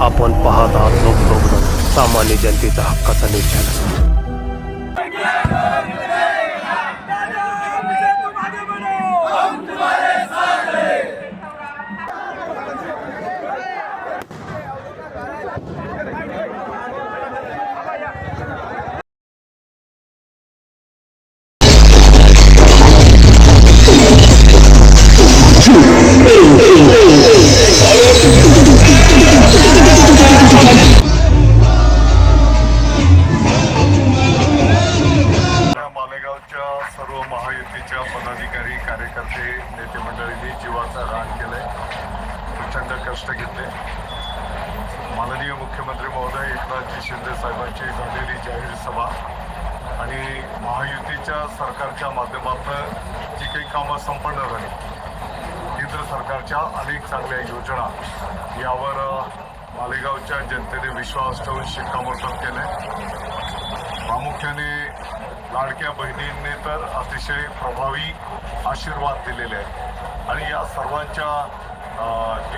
आपण पाहत आहात लोकप्रबोधन. सामान्य जनतेचा हक्काचा न्यूज मालेगावच्या सर्व महायुतीच्या पदाधिकारी कार्यकर्ते नेते मंडळींनी जीवाचा रान केलाय. प्रचंड कष्ट घेतले. माननीय मुख्यमंत्री महोदय एकनाथजी शिंदे साहेबांची झालेली जाहीर सभा आणि महायुतीच्या सरकारच्या माध्यमातून जी काही कामं संपन्न झाली केंद्र सरकारच्या अनेक चांगल्या योजना यावर मालेगावच्या जनतेने विश्वास ठेवून शिक्कामोर्तब केले प्रामुख्याने लाडक्या बहिणींनी तर अतिशय प्रभावी आशीर्वाद दिलेले आहेत. आणि या सर्वांच्या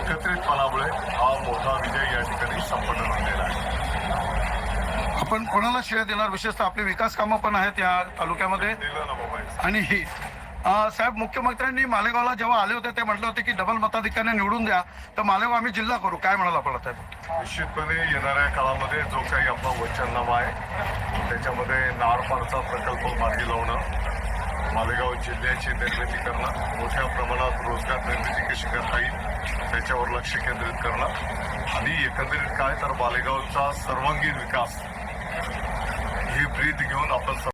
एकत्रितपणामुळे हा मोठा विजय या ठिकाणी संपन्न झालेला आहे. आपण कोणाला श्रेय देणार? विशेषतः आपली विकास कामं पण आहेत या तालुक्यामध्ये. हे. आणि साहेब मुख्यमंत्र्यांनी मालेगावला जेव्हा आले होते ते म्हटले होते की डबल मताधिक्याने निवडून द्या. तर मालेगाव आम्ही जिल्हा करू. काय म्हणाल आपण आता? निश्चितपणे येणाऱ्या काळामध्ये जो काही आपला वचननामा आहे त्याच्यामध्ये नारपारचा प्रकल्प मार्गी लावणं मालेगाव जिल्ह्याची निर्मिती करणं मोठ्या प्रमाणात रोजगार निर्मिती कशी करता येईल त्याच्यावर लक्ष केंद्रित करणं आणि एकंदरीत काय तर मालेगावचा सर्वांगीण विकास ही ब्रीद घेऊन आपण